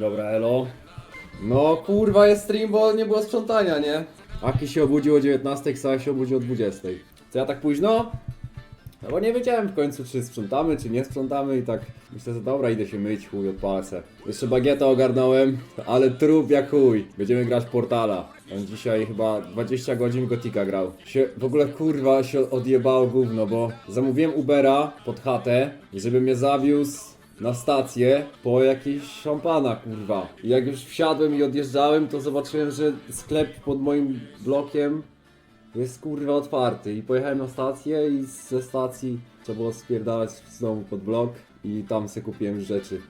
Dobra, elo. No kurwa jest stream, bo nie było sprzątania, nie? Aki się obudził o 19, Ksa się obudził o 20. Co ja tak późno? No bo nie wiedziałem w końcu, czy sprzątamy, czy nie sprzątamy i tak myślę, że dobra, idę się myć, chuj, odpalę se. Jeszcze bagietę ogarnąłem, ale trup jak chuj. Będziemy grać Portala. On dzisiaj chyba 20 godzin Gotika grał. Się, w ogóle kurwa się odjebało gówno, bo zamówiłem Ubera pod chatę, żeby mnie zawiózł na stację po jakieś szampana, kurwa. I jak już wsiadłem i odjeżdżałem, to zobaczyłem, że sklep pod moim blokiem jest kurwa otwarty. I pojechałem na stację i ze stacji trzeba było spierdalać znowu pod blok i tam sobie kupiłem rzeczy.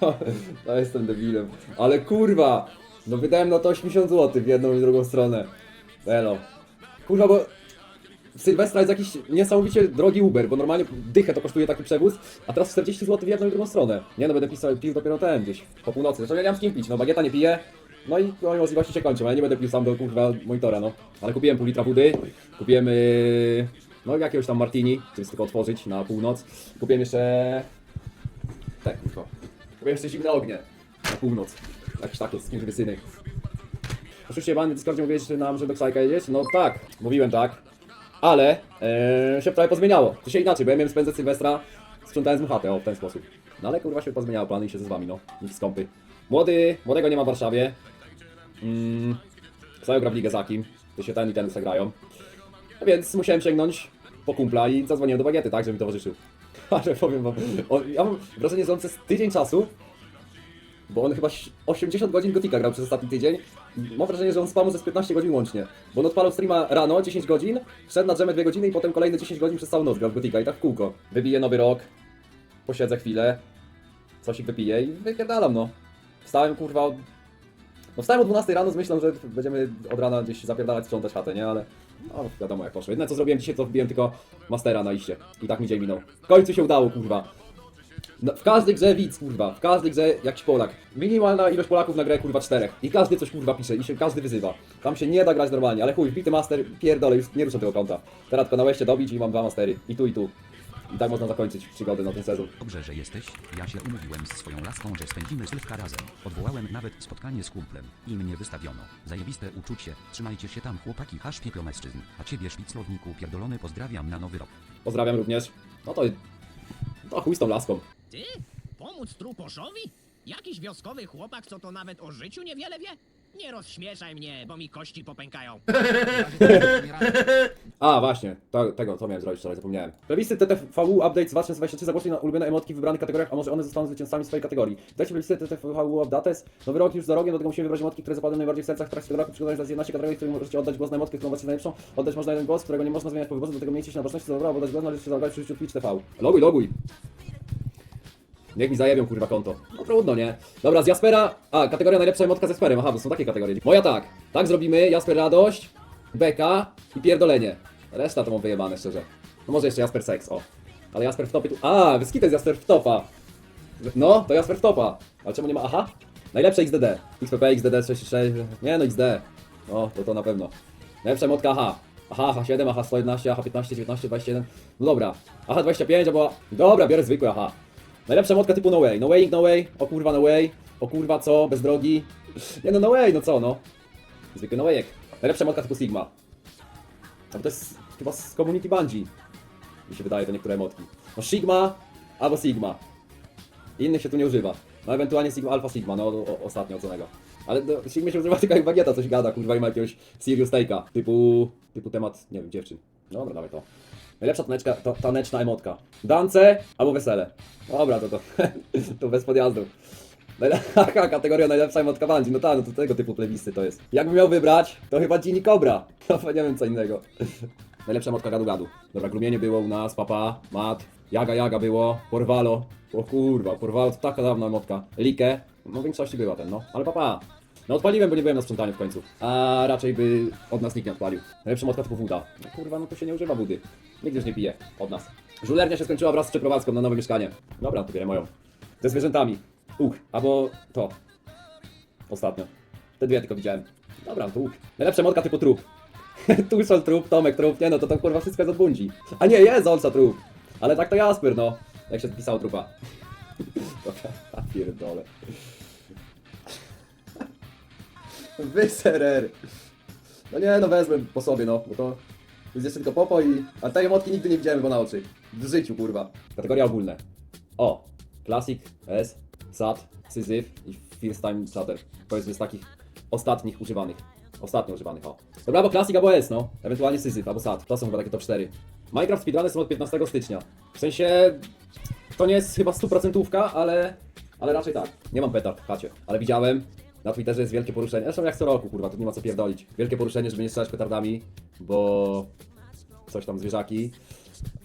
no jestem debilem. Ale kurwa! No wydałem na to 80 zł w jedną i drugą stronę. Elo. Kurwa, bo w Sylwestra jest jakiś niesamowicie drogi Uber, bo normalnie dychę to kosztuje taki przewóz, a teraz 40 zł w jedną i drugą stronę. Nie no, będę pisał, pił dopiero ten gdzieś po północy. Zresztą ja nie mam z kim pić, no bagieta nie piję. No i moje możliwości się kończą, ale nie będę pił sam do kurwa monitora, no. Ale kupiłem pół litra wody, kupiłem yy, no jakiegoś tam martini, który jest tylko otworzyć na północ. Kupiłem jeszcze... Tak, kurwa. Kupiłem jeszcze zimne ognie na północ. Jakieś takie skurwysyny. Oczywiście pan w Discordzie mówiłeś nam, że do Ksajka jedziesz? No tak, mówiłem tak. Ale e, się prawie pozmieniało. To się inaczej, bo ja miałem spędzać Sylwestra sprzątając mu chatę, o w ten sposób. No ale kurwa się pozmieniało plany i się z wami, no. Nikt skąpy. Młody, młodego nie ma w Warszawie. Mm, Ksajo gra w ligę za kim. To się ten i ten zagrają. No więc musiałem sięgnąć po kumpla i zadzwoniłem do bagiety, tak, żeby mi towarzyszył. Ale powiem wam, on, ja mam wrażenie, że on przez tydzień czasu bo on chyba 80 godzin Gotika grał przez ostatni tydzień. Mam wrażenie, że on spamu ze z 15 godzin łącznie. Bo on odpalał streama rano 10 godzin, wszedł na drzemę 2 godziny i potem kolejne 10 godzin przez całą noc grał w Gotika i tak w kółko. Wybiję nowy rok, posiedzę chwilę, coś ich wypiję i wypierdalam no. Wstałem kurwa od... No wstałem o 12 rano z myślą, że będziemy od rana gdzieś zapierdalać, sprzątać chatę, nie? Ale no wiadomo jak poszło. Jedyne co zrobiłem dzisiaj to wbiłem tylko mastera na iście. I tak mi dzień minął. W końcu się udało kurwa. W każdej grze widz, kurwa, w każdej grze jakiś Polak. Minimalna ilość Polaków na grę, kurwa, czterech. I każdy coś, kurwa, pisze i się każdy wyzywa. Tam się nie da grać normalnie, ale chuj, wbity master, pierdolę, już nie ruszę tego konta. Teraz tylko na łeście dobić i mam dwa mastery. I tu, i tu. I tak można zakończyć przygodę na ten sezon. Dobrze, że jesteś. Ja się umówiłem z swoją laską, że spędzimy sylwka razem. Odwołałem nawet spotkanie z kumplem. I mnie wystawiono. Zajebiste uczucie. Trzymajcie się tam chłopaki, hasz mężczyzn. A ciebie szpiclowniku pierdolony pozdrawiam na nowy rok. Pozdrawiam również. No to... To chuj z tą laską. Ty? Pomóc truposzowi? Jakiś wioskowy chłopak, co to nawet o życiu niewiele wie? Nie rozśmieszaj mnie, bo mi kości popękają. A, właśnie, to, tego, to miałem zrobić wczoraj, zapomniałem. Plebiscyt TTVU Update z 2023 zagłosuj na ulubione emotki w wybranych kategoriach, a może one zostaną zwycięzcami swojej kategorii. Dajcie plebiscyt TTVU Updates. Nowy rok już za rogiem, do tego musimy wybrać emotki, które zapadły najbardziej w sercach w trakcie tego roku. Przygotować z 11 kategorii, w których możecie oddać głos na emotkę, którą uważacie najlepszą. Oddać można jeden głos, którego nie można zmieniać po wyborze, do tego miejcie się na baczności, co dobra, bo oddać głos należy się zalogować przy użyciu Twitch TV. Loguj, loguj! Niech mi zajebią kurwa konto. No trudno, nie? Dobra, z Jaspera. A, kategoria najlepsza emotka z Jasperem. Aha, bo są takie kategorie. Moja tak. Tak zrobimy. Jasper radość, beka i pierdolenie. Reszta to mam wyjebane, szczerze. No może jeszcze Jasper seks, o. Ale Jasper w topie tu. A, wyskite jest Jasper w topa. No, to Jasper w topa. Ale czemu nie ma aha? Najlepsze XDD. XPP, XDD 66. Nie no, XD. No, to to na pewno. Najlepsza emotka aha. Aha, aha 7, aha 111, aha 15, 19, 21. No dobra. Aha 25, albo... Dobra, biorę zwykły aha. Najlepsza motka typu no way. No way, no way. O kurwa, no way. O kurwa, co? Bez drogi. Nie no, no way, no co, no. Zwykły no wayek. Najlepsza motka typu Sigma. A to jest chyba z Community Bungie. Mi się wydaje, to niektóre emotki. No Sigma albo Sigma. Innych się tu nie używa. No ewentualnie Sigma, Alpha Sigma, no o, ostatnio oconego. Ale do Sigma się używa tylko jak bagieta coś gada, kurwa, i ma jakiegoś serious take'a. Typu, typu temat, nie wiem, dziewczyn. Dobra, dawaj to. Najlepsza taneczka, to, taneczna emotka. Dance albo wesele. Dobra, to to, to bez podjazdu. Najlepsza kategoria najlepsza emotka bandzi. No tak, no to tego typu playlisty to jest. Jakbym miał wybrać, to chyba Gini Cobra. No nie wiem co innego. Najlepsza emotka gadu gadu. Dobra, glumienie było u nas, papa, mat, jaga jaga było, porwalo. O kurwa, porwalo to taka dawna emotka. Likę, no w większości była ten, no. Ale papa. No odpaliłem, bo nie byłem na sprzątaniu w końcu. A raczej by od nas nikt nie odpalił. Najlepsza motka typu woda. No kurwa, no to się nie używa wody. Nigdy już nie pije. Od nas. Żulernia się skończyła wraz z przeprowadzką na nowe mieszkanie. Dobra, to bierę moją. Ze zwierzętami. Uch, albo to. Ostatnio. Te dwie tylko widziałem. Dobra, to uch. Najlepsza motka typu trup. Tuszol trup, Tomek trup, nie no, to to kurwa wszystko jest od bundzi. A nie, jest Olsa trup. Ale tak to Jasper, no. Jak się pisało trupa. Dobra, a pierdolę. Wyserer. No nie, no wezmę po sobie, no, bo to jest tylko popo i... A tej emotki nigdy nie widziałem, bo na oczy. W życiu, kurwa. Kategorie ogólne. O, Classic, S, SAT, Syzyf i First Time Chatter. Powiedzmy z takich ostatnich używanych. Ostatnio używanych, o. Dobra, albo Classic, albo S, no. Ewentualnie Syzyf, albo SAT. To są chyba takie top 4. Minecraft speedruny są od 15 stycznia. W sensie... To nie jest chyba stuprocentówka, ale... Ale raczej tak. Nie mam petard w chacie. Ale widziałem, na Twitterze jest wielkie poruszenie. Zresztą jak co roku, kurwa, tu nie ma co pierdolić. Wielkie poruszenie, żeby nie strzelać petardami, bo... Coś tam zwierzaki.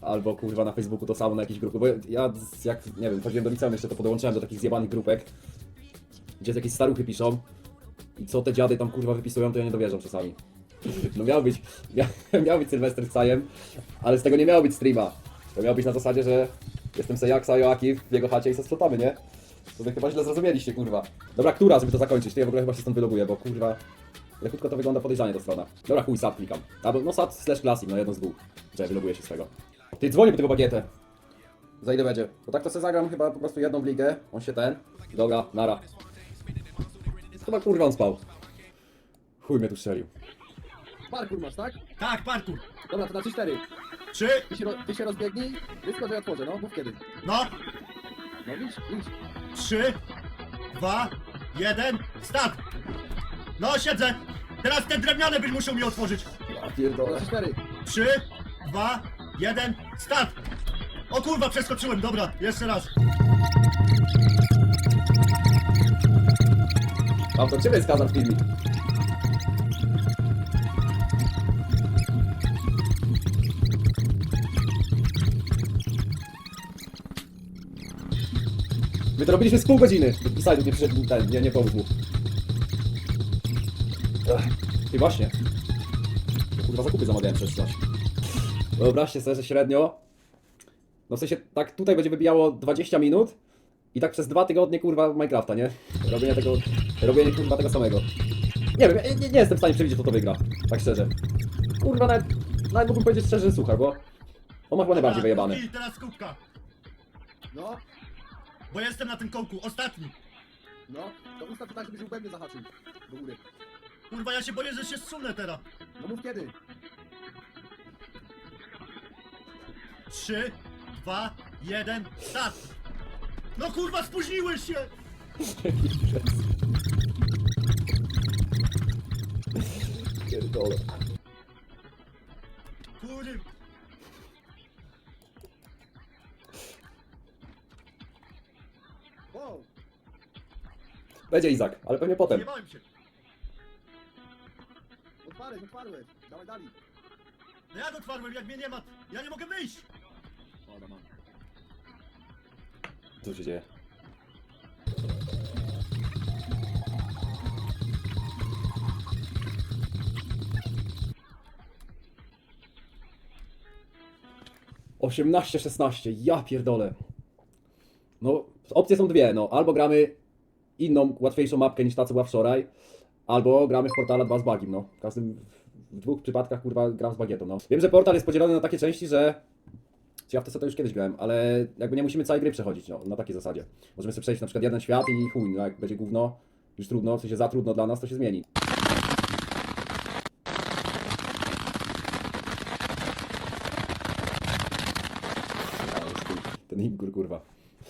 Albo kurwa na Facebooku to samo na jakiejś grupie. Bo ja jak, nie wiem, chodziłem do liceum jeszcze, to podłączyłem do takich zjebanych grupek, gdzie jakieś staruchy piszą i co te dziady tam kurwa wypisują, to ja nie dowierzam czasami. No miał być, miał, być Sylwester z Cajem, ale z tego nie miało być streama. To miało być na zasadzie, że jestem Sejaksa, Joaki w jego chacie i se sprzątamy, nie? To wy chyba źle zrozumieliście, kurwa. Dobra, która, żeby to zakończyć? To ja w ogóle chyba się stąd wyloguję, bo kurwa... Lekutko to wygląda podejrzanie ta strona. Dobra, chuj, SAT klikam. Albo no SAT slash classic, no jedno z dwóch. Że wyloguję się z tego. Ty dzwonię po tego bagietę. Za ile będzie? Bo tak to sobie zagram chyba po prostu jedną w ligę. On się ten. Dobra, nara. Chyba kurwa on spał. Chuj mnie tu strzelił. Parkour masz, tak? Tak, parkour. Dobra, to na 3-4. Trzy, Ty się, ty się rozbiegnij, wyskocz, że ja otworzę, no, mów kiedy. no, No idź, idź. trzy, dwa, jeden, start. No, siedzę. Teraz te drewniane byś musiał mi otworzyć. Ja pierdolę. 3-4. Trzy, dwa, jeden, start. O kurwa, przeskoczyłem, dobra, jeszcze raz. Mam to ciebie jest kazan w filmie. My to robiliśmy z pół godziny. Pisali nie przyszedł ten, nie, nie pomógł mu. Właśnie. Kurwa zakupy zamawiałem przez coś. Wyobraźcie sobie, że średnio. No w sensie tak tutaj będzie wybijało 20 minut i tak przez dwa tygodnie kurwa Minecrafta, nie? Robienie tego, robienie kurwa tego samego. Nie wiem, ja nie, nie jestem w stanie przewidzieć kto to wygra, tak szczerze. Kurwa nawet, nawet mógłbym powiedzieć szczerze, że słuchaj, bo on ma chyba najbardziej wyjebane. I teraz kubka, No, bo jestem na tym kołku, ostatni. no, to ustaw tak, żebyś łbem nie zahaczył do góry. Kurwa, ja się boję, że się zsunę teraz. No mów kiedy. Trzy, dwa, jeden, start. No kurwa, spóźniłeś się. Pierdolę. Kurwa. Wow. Będzie Izak, ale pewnie potem. Zjebałem się. Otwarłeś, otwarłeś. Dawaj dalej. No jak otwarłem, jak mnie nie ma, ja nie mogę wyjść. Co się dzieje? Osiemnaście, szesnaście, ja pierdolę. No, opcje są dwie, no, albo gramy inną, łatwiejszą mapkę niż ta, co była wczoraj, albo gramy w Portala 2 z bagiem, no. W każdym, w dwóch przypadkach, kurwa, gram z bagietą, no. Wiem, że Portal jest podzielony na takie części, że czy ja w to już kiedyś grałem, ale jakby nie musimy całej gry przechodzić, no, na takiej zasadzie. Możemy sobie przejść na przykład jeden świat i chuj, no jak będzie gówno, już trudno, w sensie za trudno dla nas, to się zmieni. Ten Imgur, kurwa.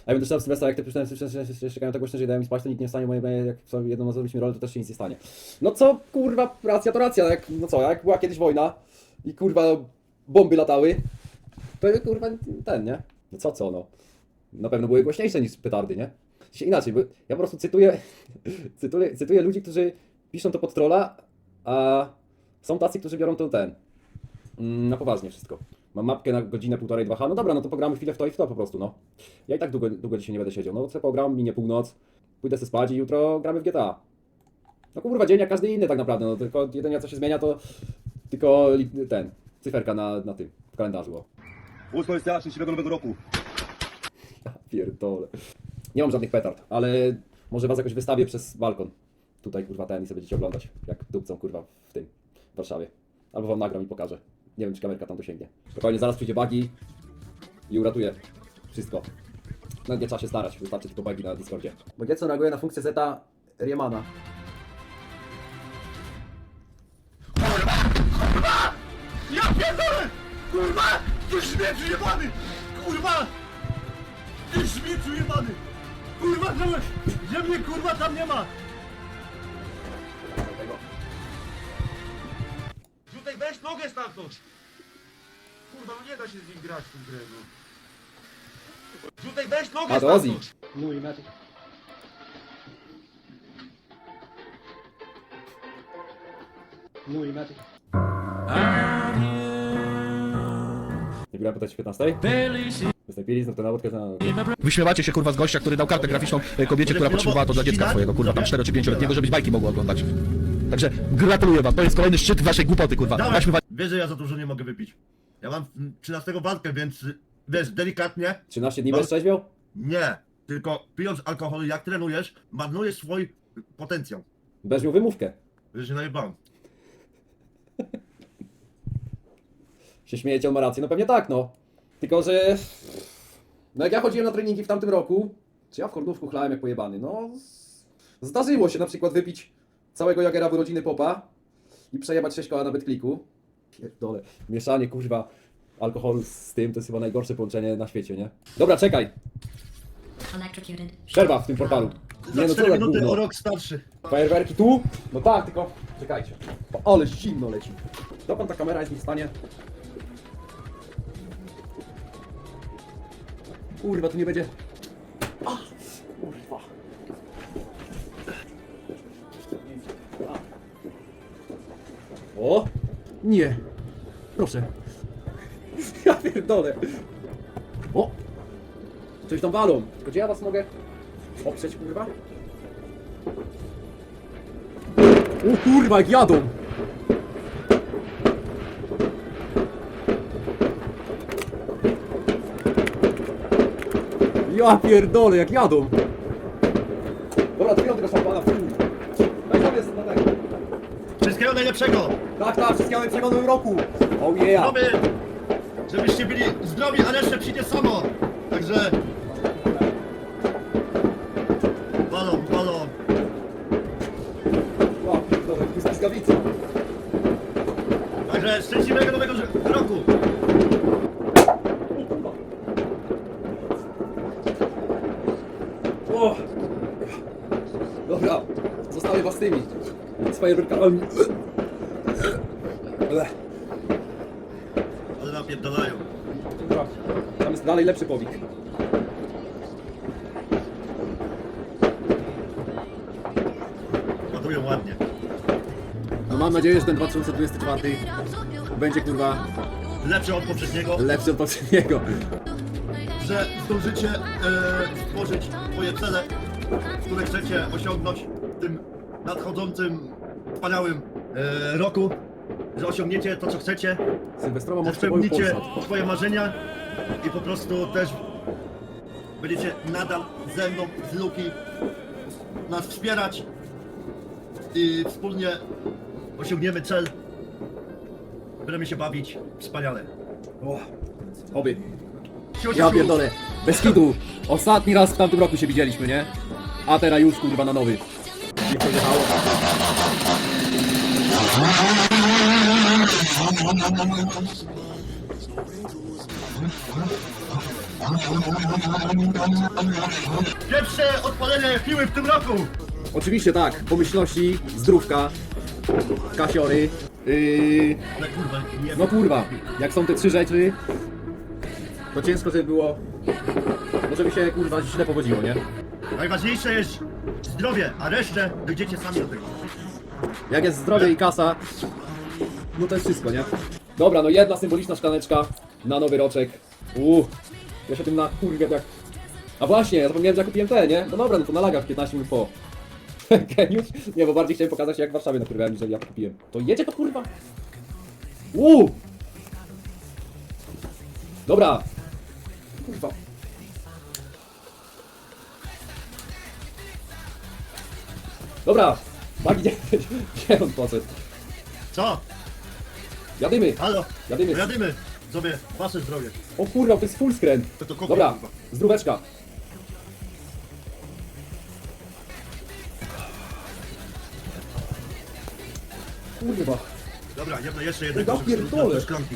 A ja też Sylwestra, jak te przyczyny czekają tak głośno, że dają mi spać, to nic nie stanie, bo jak sobie jedną zrobiliśmy rolę, to też się nic nie stanie. No co, kurwa, racja to racja, jak, no co, jak była kiedyś wojna i kurwa bomby latały, to kurwa ten, nie? No co, co, no. Na pewno były głośniejsze niż petardy, nie? Inaczej, bo ja po prostu cytuję, cytuję, cytuję ludzi, którzy piszą to pod trolla, a są tacy, którzy biorą to ten, mm, na poważnie wszystko. Mam mapkę na godzinę, półtorej, dwa, ha, no dobra, no to pogramy chwilę w to i w to po prostu, no. Ja i tak długo, długo dzisiaj nie będę siedział, no co pogram, minie północ, pójdę sobie spać i jutro gramy w GTA. No kurwa, dzień jak każdy inny tak naprawdę, no tylko jedynie co się zmienia to tylko ten, cyferka na, na tym, w kalendarzu, o. Ósmo jest ja, szczęśliwego nowego roku. Ja pierdolę. Nie mam żadnych petard, ale może was jakoś wystawię przez balkon. Tutaj kurwa ten i sobie będziecie oglądać, jak dupcą kurwa w tym, w Warszawie. Albo wam nagram i pokażę. Nie wiem czy kamerka tam dosięgnie. Spokojnie, zaraz przyjdzie bagi i uratuje wszystko. Nawet nie trzeba się starać, wystarczy tylko bagi na Discordzie. Bo Getson reaguje na funkcję Zeta Riemana. Ja pierdolę! Kurwa! Ty śmieciu jebany! Kurwa! Ty śmieciu jebany! Kurwa, że, że kurwa tam nie ma! Weź nogę stamtąd! Kurwa, no nie da się z nim grać w tą grę, no. Tutaj weź nogę A to Ozzy. stamtąd! Nie grałem pytać 15? Wystąpili, no to nawodkę na... Wyśmiewacie się kurwa z gościa, który dał kartę graficzną e, kobiecie, która potrzebowała to dla dziecka swojego, kurwa, tam 4 czy 5-letniego, żebyś bajki mogła oglądać. Także gratuluję wam, to jest kolejny szczyt waszej głupoty, kurwa. Dawaj, Naśmiewa... wiesz, że ja za dużo nie mogę wypić. Ja mam mm, 13 walkę, więc y, wiesz, delikatnie, 13 dni No. bez trzeźwiał? nie. Tylko pijąc alkohol, jak trenujesz, marnujesz swój potencjał. Będziesz miał wymówkę. Że się najebałem. Się śmiejecie, on ma rację. No pewnie tak, no. Tylko, że... No jak ja chodziłem na treningi w tamtym roku, czy ja w Kordówku chlałem jak pojebany, no... Zdarzyło się na przykład wypić całego Jagera w urodziny Popa i przejebać 6 koła na betkliku. Pierdole. Mieszanie, kurwa, alkoholu z tym to jest chyba najgorsze połączenie na świecie, nie? Dobra, czekaj. Electrocuted. Przerwa w tym portalu. Nie no, co 4 tak minuty gówno? o rok starszy. Fajerwerki tu? No tak, tylko czekajcie. O, ale zimno leci. Dokąd ta kamera jest mi w stanie? Kurwa, tu nie będzie... Nie. Proszę. Ja pierdolę. O! Coś tam walą. Tylko gdzie ja was mogę oprzeć, kurwa? O kurwa, jak jadą! Ja pierdolę, jak jadą! Dobra, to tego szampana, fuj. Daj sobie na tego. Wszystkiego najlepszego! Tak, tak, wszystkiego najlepszego w nowym roku! Oh yeah! Zdrowy! Żebyście byli zdrowi, a resztę przyjdzie samo! Także... Balon, balon! O, pierdolę, tu jest błyskawica. Także szczęśliwego nowego roku! O! Dobra, zostawię was z tymi. Z fajerwerkami. Ech, Ale napierdalają. Dobra, Tam jest dalej lepszy powik. Ładują ładnie. No mam nadzieję, że ten 2024 będzie kurwa Lepszy od poprzedniego, lepszy od poprzedniego. że zdążycie e, stworzyć swoje cele, które chcecie osiągnąć w tym nadchodzącym, wspaniałym e, roku. Że osiągniecie to, co chcecie, Sylwestrowa że przeboju spełnicie Polsat. swoje marzenia i po prostu też będziecie nadal ze mną z Luki nas wspierać i wspólnie osiągniemy cel. Będziemy się bawić wspaniale. O, oby. Siu, siu, Ja siu. pierdolę. Bez kitu. Ostatni raz w tamtym roku się widzieliśmy, nie? A teraz już kurwa na nowy. Nie pojechało. Pierwsze odpalenie piły w tym roku! Oczywiście tak. Pomyślności, zdrówka, kasiory. Yy, No kurwa, nie no kurwa, jak są te trzy rzeczy, to ciężko, żeby było. No żeby się kurwa źle powodziło, nie? Najważniejsze jest zdrowie, a resztę dojdziecie sami do tego. Jak jest zdrowie i kasa, no to jest wszystko, nie? Dobra, no jedna symboliczna szklaneczka na nowy roczek. Uuu, ja się tym na kurwie jak... A właśnie, ja zapomniałem, że ja kupiłem te, nie? No dobra, no to na lagach 15 minut po. Geniusz? Nie, bo bardziej chciałem pokazać jak w Warszawie nakurwiałem, jeżeli ja to kupiłem. To jedzie to kurwa? Uuu! Dobra. Kurwa. Dobra. Bagi, gdzie, gdzie on poszedł? Co? Jadymy! Halo! Jadymy! No jadymy! Sobie, wasze zdrowie. O kurwa, to jest full skręt. To to kogo, Dobra, zdróweczka. Kurwa. Dobra, jedna, jeszcze jeden. Ja pierdolę. szklanki.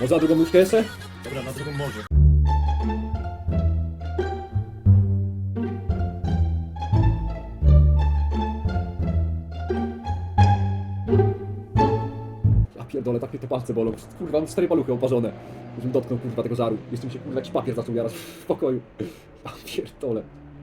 No za drugą nóżkę jeszcze? Dobra, na drugą może. Te palce bolą. Kurwa, mam cztery paluchy oparzone. Żebym dotknął kurwa tego żaru. Jeszcze mi się kurwa jakiś papier zaczął jarać w pokoju. Ja pierdolę.